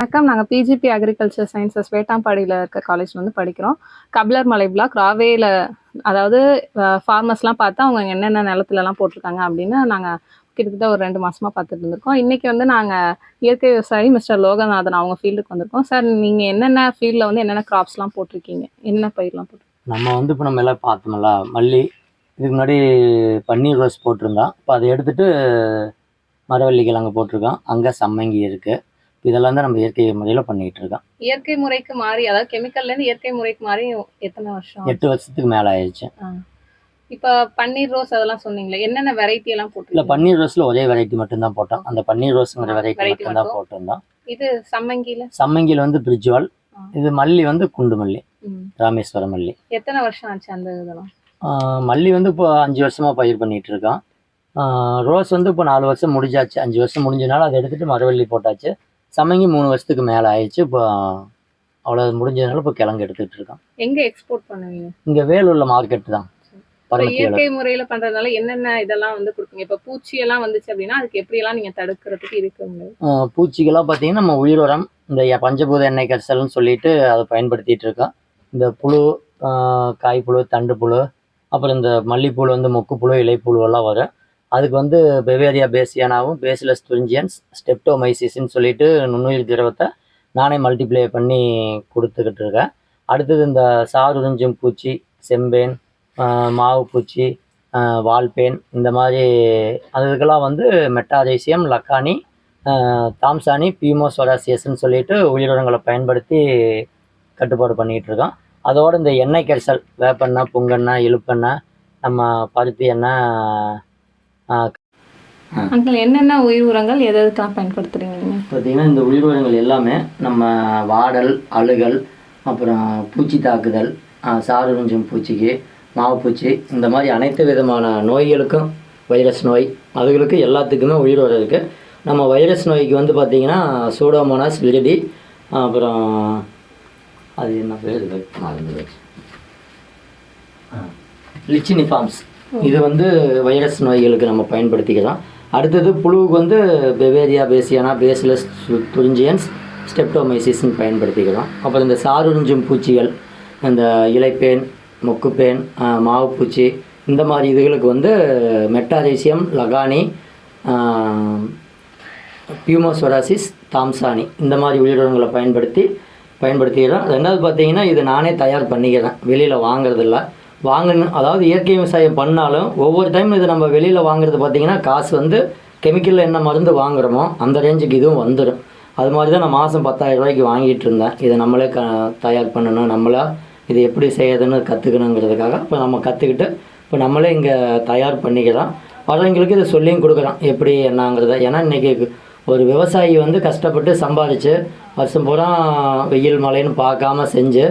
வணக்கம். நாங்கள் PGP agriculture sciences வேட்டாம்பாடியில் இருக்க காலேஜ் வந்து படிக்கிறோம். கபிலர் மலை பிளாக் ராவேல அதாவது ஃபார்மர்ஸ்லாம் பார்த்தா அவங்க என்னென்ன நிலத்துலலாம் போட்டிருக்காங்க அப்படின்னு நாங்கள் கிட்டத்தட்ட ஒரு ரெண்டு மாதமாக பார்த்துட்டு இருந்திருக்கோம். இன்றைக்கி வந்து நாங்கள் இயற்கை விவசாயி மிஸ்டர் லோகநாதன் அவங்க ஃபீல்டுக்கு வந்திருக்கோம். சார் நீங்கள் என்னென்ன ஃபீல்டில் வந்து என்னென்ன கிராப்ஸ்லாம் போட்டிருக்கீங்க? என்னென்ன பயிர்லாம் போட்டு நம்ம வந்து இப்போ நம்ம எல்லாம் பார்த்தோம்ல மல்லி இதுக்கு முன்னாடி பன்னீர் ரோஸ் போட்டிருந்தோம் இப்போ அதை எடுத்துகிட்டு மரவள்ளி கிழங்கு போட்டிருக்கோம். அங்கே சம்மங்கி இருக்குது இதெல்லாம் தான் நம்ம இயற்கை முறையில் பண்ணிகிட்டு இருக்கோம். இயற்கை முறைக்கு மாறி அதாவது கெமிக்கல்லேருந்து இயற்கை முறைக்கு மாறி எத்தனை வருஷம் எட்டு வருஷத்துக்கு மேலே ஆயிடுச்சு. இப்போ பன்னீர் ரோஸ் அதெல்லாம் சொன்னீங்களே என்னென்ன வெரைட்டி எல்லாம் இல்லை போட்டிருக்கீங்க பன்னீர் ரோஸில் ஒரே வெரைட்டி மட்டும்தான் போட்டோம். அந்த பன்னீர் ரோஸுங்கிற வெரைட்டி மட்டும். போட்டிருந்தோம். இது சம்மங்கில சம்மங்கியில் வந்து பிரிஜ்வால். இது மல்லி வந்து குண்டு மல்லி. ராமேஸ்வரம் மல்லி. எத்தனை வருஷம் ஆச்சு அந்த இதெல்லாம்? மல்லி வந்து இப்போ அஞ்சு வருஷமாக பயிர் பண்ணிகிட்டு இருக்கோம். ரோஸ் வந்து இப்போ நாலு வருஷம் முடிஞ்சாச்சு. அஞ்சு வருஷம் முடிஞ்சனால அதை எடுத்துகிட்டு மரவள்ளி போட்டாச்சு. சம்மங்கி மூணு வருஷத்துக்கு மேலே ஆயிடுச்சு. இப்போ அவ்வளோ முடிஞ்சதுனால இப்போ கிழங்கு எடுத்துகிட்டு இருக்கோம். எங்க எக்ஸ்போர்ட் பண்ணுவீங்க? இங்கே வேலூர்ல மார்க்கெட் தான். இயற்கை முறையில பண்றதுனால என்னென்ன இதெல்லாம் வந்து கொடுப்பீங்க? இப்ப பூச்சி எல்லாம் வந்துச்சு அப்படின்னா அதுக்கு எப்படி எல்லாம் நீங்க தடுக்கிறதுக்கு இருக்கு பூச்சிகளாக பார்த்தீங்கன்னா நம்ம உயிர் உரம் இந்த பஞ்சபூத எண்ணெய் கரைசல்னு சொல்லிட்டு அதை பயன்படுத்திட்டு இருக்கோம். இந்த புழு காய்ப்புழு தண்டு புழு அப்புறம் இந்த மல்லிப்புழு வந்து மொக்குப்புழு இலைப்புழு எல்லாம் வரும். அதுக்கு வந்து பெவேரியா பேசியானாவும் பேசிலஸ் துரிஞ்சியன்ஸ் ஸ்டெப்டோமைசிஸ்ன்னு சொல்லிட்டு நுண்ணுயிர் திரவத்தை நானே மல்டிப்ளை பண்ணி கொடுத்துக்கிட்டு இருக்கேன். அடுத்தது இந்த சாருறிஞ்சும் பூச்சி செம்பேன் மாவு பூச்சி வால்பேன் இந்த மாதிரி அதுக்கெல்லாம் வந்து மெட்டாதேசியம் லக்கானி தாம்சானி பீமோசோராசியஸ்ன்னு சொல்லிட்டு உயிரினங்களை பயன்படுத்தி கட்டுப்பாடு பண்ணிகிட்டு இருக்கோம். அதோடு இந்த எண்ணெய் கரிசல் வேப்பெண்ணெய் புங்கெண்ணெய் இழுப்பெண்ணெய் நம்ம பருத்தி எண்ணெய் அங்கிள் என்னென்ன உயிர் உரங்கள் எது எதுக்கெல்லாம் பயன்படுத்துறீங்க பார்த்தீங்கன்னா இந்த உயிர் உரங்கள் எல்லாமே நம்ம வாடல் அழுகல் அப்புறம் பூச்சி தாக்குதல் ஆஹ் சாருறிஞ்சும் பூச்சிக்கு மாவுப்பூச்சி இந்த மாதிரி அனைத்து விதமான நோய்களுக்கும் வைரஸ் நோய் அதுகளுக்கு எல்லாத்துக்குமே உயிர் உரம் இருக்குது நம்ம வைரஸ் நோய்க்கு வந்து பார்த்திங்கன்னா சூடோமோனாஸ் விரிடி அப்புறம் அது என்ன பேர்? மறந்து லிச்சினிஃபார்ம்ஸ். இது வந்து வைரஸ் நோய்களுக்கு நம்ம பயன்படுத்திக்கலாம். அடுத்தது புழுவுக்கு வந்து பெவேரியா பேசியானா பேசிலஸ் துரிஞ்சியன்ஸ் ஸ்டெப்டோமைசிஸ்ன்னு பயன்படுத்திக்கலாம். அப்புறம் இந்த சாருறிஞ்சும் பூச்சிகள் இந்த இலைப்பேன் மொக்குப்பேன் மாவுப்பூச்சி இந்த மாதிரி இதுகளுக்கு வந்து மெட்டாரேசியம் லகானி பியூமோஸ்வராசிஸ் தாம்சானி இந்த மாதிரி உயிரினங்களை பயன்படுத்தி பயன்படுத்திக்கிறேன் ரெண்டாவது பார்த்தீங்கன்னா இது நானே தயார் பண்ணிக்கிறேன். வெளியில் வாங்குறதில்ல. வாங்கணும். அதாவது இயற்கை விவசாயம் பண்ணாலும் ஒவ்வொரு டைம் இது நம்ம வெளியில் வாங்குறது பார்த்திங்கன்னா காசு வந்து கெமிக்கலில் என்ன மருந்து வாங்குகிறோமோ அந்த ரேஞ்சுக்கு இதுவும் வந்துடும் அது மாதிரி தான் நான் மாதம் பத்தாயிரம் ரூபாய்க்கு வாங்கிட்டு இருந்தேன். இதை நம்மளே க தயார் பண்ணணும். நம்மளா இது எப்படி செய்யறதுன்னு கற்றுக்கணுங்கிறதுக்காக இப்போ நம்ம கற்றுக்கிட்டு இப்போ நம்மளே இங்கே தயார் பண்ணிக்கிறோம். வரவங்களுக்கு இதை சொல்லியும் கொடுக்குறோம். எப்படி என்னங்கிறத. ஏன்னா இன்றைக்கி ஒரு விவசாயி வந்து கஷ்டப்பட்டு சம்பாதிச்சு வருஷம் பூரா வெயில் மழைன்னு பார்க்காம செஞ்சு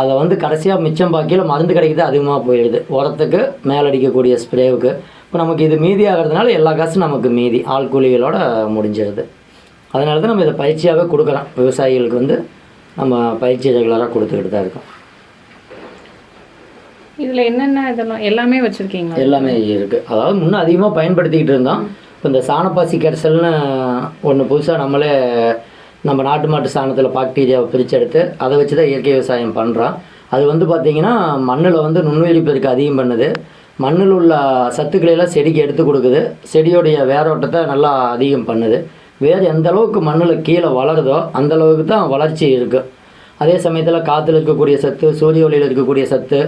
அதை வந்து கடைசியாக மிச்சம் பாக்கியில் மருந்து கிடைக்குது அதிகமாக போயிடுது. உரத்துக்கு மேலடிக்கக்கூடிய ஸ்ப்ரேவுக்கு. இப்போ நமக்கு இது மீதி ஆகிறதுனால எல்லா காசும் நமக்கு மீதி. ஆள் கூலிகளோட முடிஞ்சிருது. அதனால தான் நம்ம இதை பயிற்சியாகவே கொடுக்குறோம். விவசாயிகளுக்கு வந்து நம்ம பயிற்சி ரெகுலராக கொடுத்துக்கிட்டு தான் இருக்கோம். இதுல என்னென்ன இதெல்லாம் எல்லாமே வச்சிருக்கீங்களா? எல்லாமே இருக்குது அதாவது முன்னே அதிகமாக பயன்படுத்திக்கிட்டு இருந்தோம். இப்போ இந்த சாணப்பாசி கரைசல்னு ஒன்று புதுசாக நம்மளே நம்ம நாட்டு மாட்டு சாணத்தில் பாக்டீரியாவை பிரிச்செடுத்து அதை வச்சு தான் இயற்கை விவசாயம் பண்ணுறோம் அது வந்து பார்த்திங்கன்னா மண்ணில் வந்து நுண்ணுயிரி பெருக்கு அதிகம் பண்ணுது. மண்ணில் உள்ள சத்துக்களையெல்லாம் செடிக்கு எடுத்து கொடுக்குது. செடியோடைய வேரோட்டத்தை நல்லா அதிகம் பண்ணுது. வேர் எந்த அளவுக்கு மண்ணில் கீழே வளருதோ அந்த அளவுக்கு தான் வளர்ச்சி இருக்குது அதே சமயத்தில் காற்றுல இருக்கக்கூடிய சத்து சூரிய ஒளியில் இருக்கக்கூடிய சத்து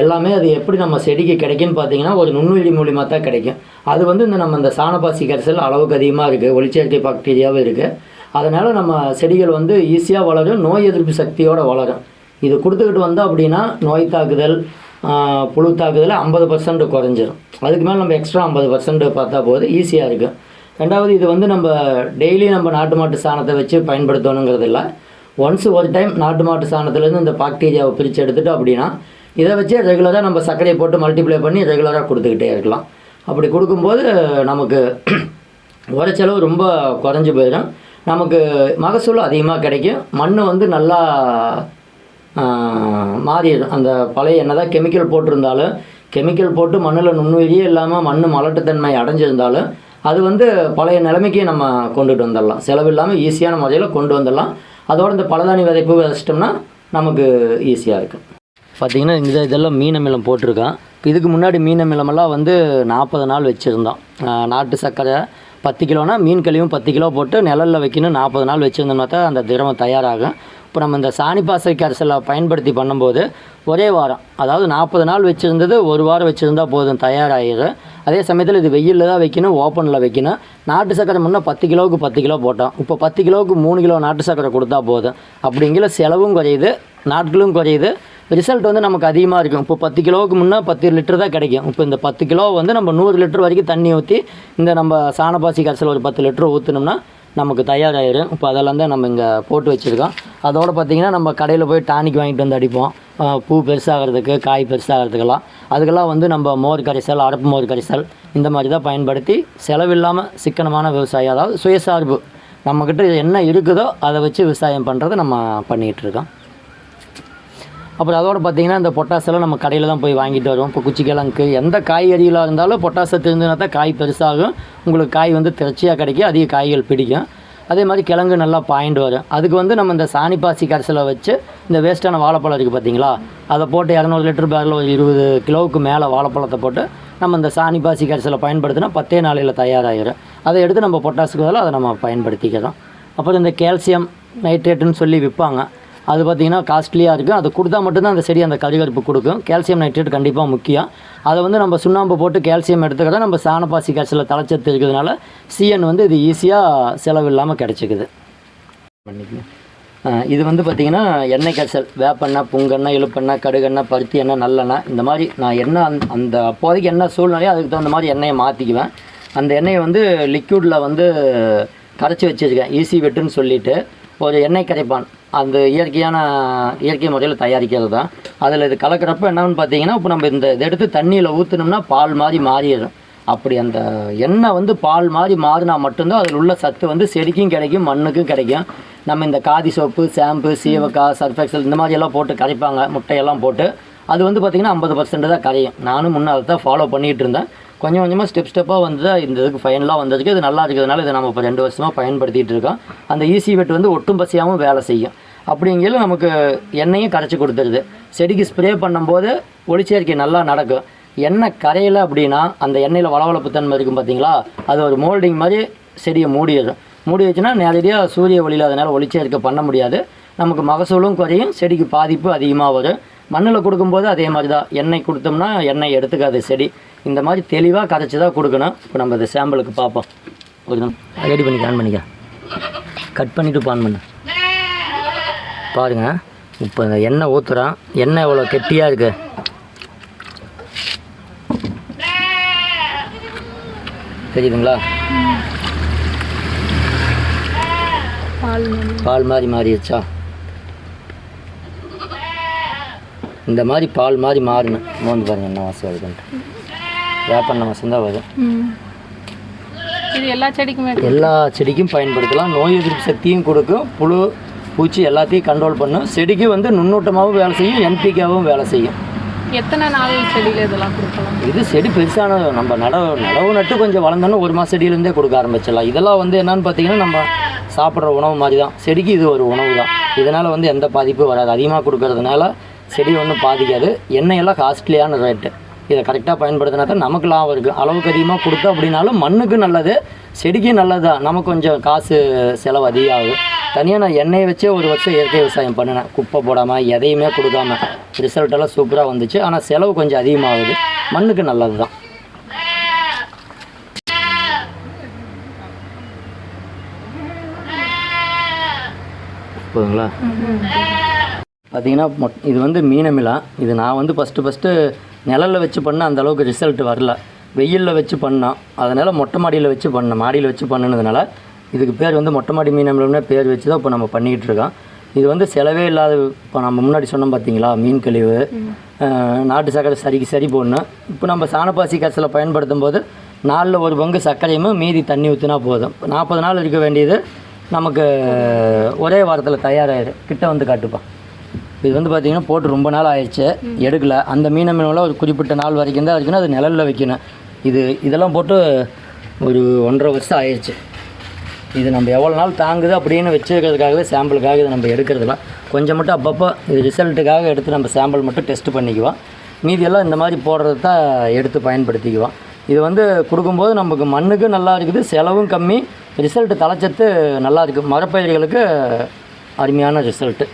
எல்லாமே அது எப்படி நம்ம செடிக்கு கிடைக்குன்னு பார்த்தீங்கன்னா ஒரு நுண்ணுயிரி மூலியமாக தான் கிடைக்கும். அது வந்து இந்த நம்ம இந்த சாணப்பாசி கரிசல் அளவுக்கு அதிகமாக இருக்குது ஒளிச்சேர்க்கை பாக்டீரியாவும் இருக்குது அதனால் நம்ம செடிகள் வந்து ஈஸியாக வளரும் நோய் எதிர்ப்பு சக்தியோடு வளரும். இது கொடுத்துக்கிட்டு வந்தோம் அப்படின்னா நோய் தாக்குதல் புழு தாக்குதல் ஐம்பது பர்சன்ட் குறைஞ்சிரும். அதுக்கு மேலே நம்ம எக்ஸ்ட்ரா ஐம்பது பர்சன்ட் பார்த்தா போது ஈஸியாக இருக்கும். ரெண்டாவது இது வந்து நம்ம டெய்லி நம்ம நாட்டு மாட்டு சாணத்தை வச்சு பயன்படுத்தணுங்கிறது இல்லை ஒன்ஸ் ஒரு டைம் நாட்டு மாட்டு சாணத்துலேருந்து இந்த பாக்டீரியாவை பிரித்து எடுத்துட்டோம் அப்படின்னா இதை வச்சு ரெகுலராக நம்ம சர்க்கரையை போட்டு மல்டிப்ளை பண்ணி ரெகுலராக கொடுத்துக்கிட்டே இருக்கலாம். அப்படி கொடுக்கும்போது நமக்கு உரச்செலவு ரொம்ப குறைஞ்சி போயிடும். நமக்கு மகசூல் அதிகமாக கிடைக்கும். மண் வந்து நல்லா மாறிடும் அந்த பழைய என்னதான் கெமிக்கல் போட்டிருந்தாலும் கெமிக்கல் போட்டு மண்ணில் நுண்ணுயிரியே இல்லாமல் மண் மலட்டுத்தன்மை அடைஞ்சிருந்தாலும் அது வந்து பழைய நிலைமைக்கு நம்ம கொண்டுட்டு வந்துடலாம். செலவு இல்லாமல் ஈஸியான முறையில் கொண்டு வந்துடலாம். அதோட இந்த பழதானி விதைப்பு விதைச்சிட்டோம்னா நமக்கு ஈஸியாக இருக்கும். பார்த்தீங்கன்னா இந்த இதெல்லாம் மீன் அமிலம் போட்டிருக்கான். இப்போ இதுக்கு முன்னாடி மீன் அமிலமெல்லாம் வந்து நாற்பது நாள் வச்சுருந்தோம் நாட்டு சர்க்கரை பத்து கிலோனா மீன் கழிவும் பத்து கிலோ போட்டு நிழலில் வைக்கணும். நாற்பது நாள் வச்சுருந்தோம்னா தான் அந்த திரவம் தயாராகும். இப்போ நம்ம இந்த சாணி பாசை கரைசலை பயன்படுத்தி பண்ணும்போது ஒரே வாரம் அதாவது நாற்பது நாள் வச்சுருந்தது ஒரு வாரம் வச்சுருந்தா போதும் தயாராகிடும் அதே சமயத்தில் இது வெயிலில் தான் வைக்கணும் ஓப்பனில் வைக்கணும். நாட்டு சக்கரை முன்னே பத்து கிலோவுக்கு பத்து கிலோ போட்டோம். இப்போ பத்து கிலோவுக்கு மூணு கிலோ நாட்டு சக்கரை கொடுத்தா போதும். அப்படிங்கிற செலவும் குறையுது நாட்களும் குறையுது. ரிசல்ட் வந்து நமக்கு அதிகமாக இருக்கும். இப்போ பத்து கிலோவுக்கு முன்னே பத்து லிட்டர் தான் கிடைக்கும். இப்போ இந்த பத்து கிலோ வந்து நம்ம நூறு லிட்டர் வரைக்கும் தண்ணி ஊற்றி இந்த நம்ம சாணப்பாசி கரைசல் ஒரு பத்து லிட்டர் ஊற்றினோம்னா நமக்கு தயாராகிடும் இப்போ அதெல்லாம் தான் நம்ம இங்கே போட்டு வச்சுருக்கோம். அதோடு பார்த்திங்கன்னா நம்ம கடையில் போய் டானிக் வாங்கிட்டு வந்து அடிப்போம். பூ பெருசாகிறதுக்கு காய் பெருசாகிறதுக்கெல்லாம். அதுக்கெல்லாம் வந்து நம்ம மோர் கரைசல் அரப்பு மோர் கரைசல் இந்த மாதிரி தான் பயன்படுத்தி செலவில்லாமல் சிக்கனமான விவசாயம் அதாவது சுயசார்பு. நம்மக்கிட்ட என்ன இருக்குதோ அதை வச்சு விவசாயம் பண்ணுறதை நம்ம பண்ணிகிட்டு இருக்கோம். அப்புறம் அதோட பார்த்தீங்கன்னா இந்த பொட்டாசெல்லாம் நம்ம கடையில் தான் போய் வாங்கிட்டு வருவோம். இப்போ குச்சிக்கிழங்கு எந்த காய்கறிகளாக இருந்தாலும் பொட்டாசை தெரிஞ்சுனா தான் காய் பெருசாகும். உங்களுக்கு காய் வந்து திரட்சியாக கிடைக்கும் அதிக காய்கள் பிடிக்கும். அதே மாதிரி கிழங்கு நல்லா பாயிண்ட் வரும். அதுக்கு வந்து நம்ம இந்த சாணிப்பாசி கரைசலை வச்சு இந்த வேஸ்ட்டான வாழைப்பழம் இருக்குது பார்த்தீங்களா அதை போட்டு இரநூறு லிட்டர் பேரில் ஒரு இருபது கிலோவுக்கு மேலே வாழைப்பழத்தை போட்டு நம்ம இந்த சாணிப்பாசி கரைசலை பயன்படுத்தினா பத்தே நாளையில் தயாராகிடும் அதை எடுத்து நம்ம பொட்டாசுக்கு பதிலாக அதை நம்ம பயன்படுத்திக்கிறோம். அப்புறம் இந்த கால்சியம் நைட்ரேட்டுன்னு சொல்லி விற்பாங்க. அது பார்த்திங்கன்னா காஸ்ட்லியாக இருக்கும் அது கொடுத்தா மட்டும்தான் அந்த செடி அந்த கருகருப்பு கொடுக்கும். கால்சியம் நைட்ரேட் கண்டிப்பாக முக்கியம். அதை வந்து நம்ம சுண்ணாம்பு போட்டு கால்சியம் எடுத்துக்கிறத நம்ம சாணப்பாசி காய்ச்சலில் தலைச்சத்து இருக்கிறதுனால சிஎன் வந்து இது ஈஸியாக செலவு இல்லாமல் கிடச்சிக்குது. இது வந்து பார்த்திங்கன்னா எண்ணெய் காய்ச்சல் வேப்பெண்ணெய் புங்கெண்ணெய் இழுப்பெண்ணெய் கடுகெண்ணெய் பருத்தி எண்ணெய் நல்லெண்ணெய் இந்த மாதிரி நான் எண்ணெய் அந்த அந்த அப்போதைக்கு என்ன சூழ்நிலையோ அதுக்கு தகுந்த மாதிரி எண்ணெயை மாற்றிக்குவேன் அந்த எண்ணெயை வந்து லிக்யூடில் வந்து கரைச்சி வச்சுருக்கேன். ஈஸி வெட்டுன்னு சொல்லிட்டு. ஒரு எண்ணெய் கரைப்பான். அந்த இயற்கையான இயற்கை முறையில் தயாரிக்கிறது தான் அதில் இது கலக்கிறப்ப என்னன்னு பார்த்தீங்கன்னா இப்போ நம்ம இந்த இதை எடுத்து தண்ணியில் ஊற்றுனோம்னா பால் மாதிரி மாறிடும். அப்படி அந்த எண்ணெய் வந்து பால் மாதிரி மாறினா மட்டும்தான் அதில் உள்ள சத்து வந்து செடிக்கும் கிடைக்கும் மண்ணுக்கும் கிடைக்கும். நம்ம இந்த காதி சோப்பு ஷாம்பு சீவக்காய் சர்ஃபெக்சல் இந்த மாதிரி எல்லாம் போட்டு கரைப்பாங்க முட்டையெல்லாம் போட்டு. அது வந்து பார்த்திங்கன்னா ஐம்பது பர்சன்ட் தான் கரையும். நானும் முன்னே அதை தான் ஃபாலோ பண்ணிகிட்டு இருந்தேன். கொஞ்சம் கொஞ்சமாக ஸ்டெப் ஸ்டெப்பாக வந்து தான் இந்த இதுக்கு ஃபைனலாக வந்ததுக்கு இது நல்லா இருக்கிறதுனால இதை நம்ம இப்போ ரெண்டு வருஷமாக பயன்படுத்திகிட்டு இருக்கோம். அந்த ஈசி வெட் வந்து ஒட்டும் பசியாகவும் வேலை செய்யும். அப்படிங்கையில் நமக்கு எண்ணெயும் கரைச்சி கொடுத்துருது. செடிக்கு ஸ்ப்ரே பண்ணும்போது ஒளிச்சேர்க்கை நல்லா நடக்கும். எண்ணெய் கரையில் அப்படின்னா அந்த எண்ணெயில் வளவளப்பு தன்மை இருக்கும் பார்த்தீங்களா அது ஒரு மோல்டிங் மாதிரி செடியை மூடிடும் மூடி வச்சுன்னா நேரடியாக சூரிய ஒளியில் அதனால் ஒளிச்சேர்க்கை பண்ண முடியாது. நமக்கு மகசூலும் குறையும் செடிக்கு பாதிப்பு அதிகமாக வரும். மண்ணில் கொடுக்கும்போது அதே மாதிரி தான் எண்ணெய் கொடுத்தோம்னா எண்ணெய் எடுத்துக்காது செடி. இந்த மாதிரி தெளிவாக கதைச்சி தான் கொடுக்கணும். இப்போ நம்ம இந்த சாம்பிளுக்கு பார்ப்போம். ஒரு ரெடி பண்ணி ஆன் பண்ணிக்க. கட் பண்ணிவிட்டு ஆன் பண்ணு. பாருங்க. இப்போ இந்த எண்ணெய் ஊற்றுறான் எண்ணெய் எவ்வளோ கெட்டியாக இருக்குது தெரியுதுங்களா? பால் பால் மாதிரி மாறிடுச்சா? இந்த மாதிரி பால் மாதிரி மாறணும். மோந்து பாருங்க என்ன வாசம் வருதுன்ட்டு. வேப்பண்ண வாசம் தான் வரும். ம். இது எல்லா செடிக்குமே எல்லா செடிக்கும் பயன்படுத்தலாம். நோய் எதிர்ப்பு சக்தியும் கொடுக்கும். புழு பூச்சி எல்லாத்தையும் கண்ட்ரோல் பண்ணும். செடிக்கு வந்து நுண்ணூட்டமாகவும் வேலை செய்யும். என்பிகாவும் வேலை செய்யும். எத்தனை நாள் செடியில் இதெல்லாம் கொடுக்கலாம்? இது செடி பெருசான நம்ம நடவு நடவு நட்டு கொஞ்சம் வளர்ந்தோன்னா ஒரு மாத செடியிலேருந்தே கொடுக்க ஆரம்பிச்சிடலாம். இதெல்லாம் வந்து என்னன்னு பார்த்தீங்கன்னா நம்ம சாப்பிட்ற உணவு மாதிரி தான் செடிக்கு இது ஒரு உணவு தான். இதனால் வந்து எந்த பாதிப்பும் வராது. அதிகமாக கொடுக்கறதுனால செடி ஒன்றும் பாதிக்காது. எண்ணெயெல்லாம் காஸ்ட்லியான ரேட்டு இதை கரெக்டாக பயன்படுத்தினா தான் நமக்கு லாபம் இருக்குது அளவுக்கு அதிகமாக கொடுத்தோம் அப்படின்னாலும் மண்ணுக்கு நல்லது செடிக்கும் நல்லது தான் நமக்கு கொஞ்சம் காசு செலவு அதிகம் ஆகும் தனியாக நான் எண்ணெயை வச்சே ஒரு வருஷம் இயற்கை விவசாயம் பண்ணினேன். குப்பை போடாமல் எதையுமே கொடுக்காம. ரிசல்ட் எல்லாம் சூப்பராக வந்துச்சு. ஆனால் செலவு கொஞ்சம் அதிகமாகுது. மண்ணுக்கு நல்லது தான். போதுங்களா? பார்த்தீங்கன்னா இது வந்து மீனமிலா. இது நான் வந்து ஃபஸ்ட்டு ஃபஸ்ட்டு நிழல்ல வச்சு பண்ண அந்த அளவுக்கு ரிசல்ட் வரல. வெயிலில் வச்சு பண்ணோம் அதனால் மொட்டை மாடியில் வச்சு பண்ணேன் மாடியில் வச்சு பண்ணினதுனால இதுக்கு பேர் வந்து மொட்டை மாடி மீனமிலம்னே பேர் வச்சு தான் இப்போ நம்ம பண்ணிகிட்டு இருக்கோம். இது வந்து செலவே இல்லாத இப்போ நம்ம முன்னாடி சொன்னோம் பார்த்தீங்களா மீன் கழிவு. நாட்டு சர்க்கரை சரிக்கு சரி போடணும். இப்போ நம்ம சாணப்பாசி கரைசலை பயன்படுத்தும் போது நாலில் ஒரு பங்கு சர்க்கரையும் மீதி தண்ணி ஊற்றினா போதும். நாற்பது நாள் இருக்க வேண்டியது நமக்கு ஒரே வாரத்தில் தயாராகிடும் கிட்ட வந்து காட்டுப்பா. இது வந்து பார்த்தீங்கன்னா போட்டு ரொம்ப நாள் ஆயிடுச்சு. எடுக்கல. அந்த மீனை மீனெல்லாம் ஒரு குறிப்பிட்ட நாள் வரைக்கும் தான் இருக்குன்னா அது நிழலில் வைக்கணும். இது இதெல்லாம் போட்டு ஒரு ஒன்றரை வருஷம் ஆயிடுச்சு. இது நம்ம எவ்வளோ நாள் தாங்குது அப்படின்னு வச்சுருக்கிறதுக்காகவே சாம்பிளுக்காக இதை நம்ம எடுக்கிறதுலாம் கொஞ்சம் மட்டும் அப்பப்போ இது ரிசல்ட்டுக்காக எடுத்து நம்ம சாம்பிள் மட்டும் டெஸ்ட் பண்ணிக்குவோம். மீதியெல்லாம் இந்த மாதிரி போடுறது தான் எடுத்து பயன்படுத்திக்குவோம். இது வந்து கொடுக்கும்போது நமக்கு மண்ணுக்கு நல்லா இருக்குது செலவும் கம்மி. ரிசல்ட்டு தலைச்சத்து நல்லா இருக்குது மரப்பயிர்களுக்கு அருமையான ரிசல்ட்டு.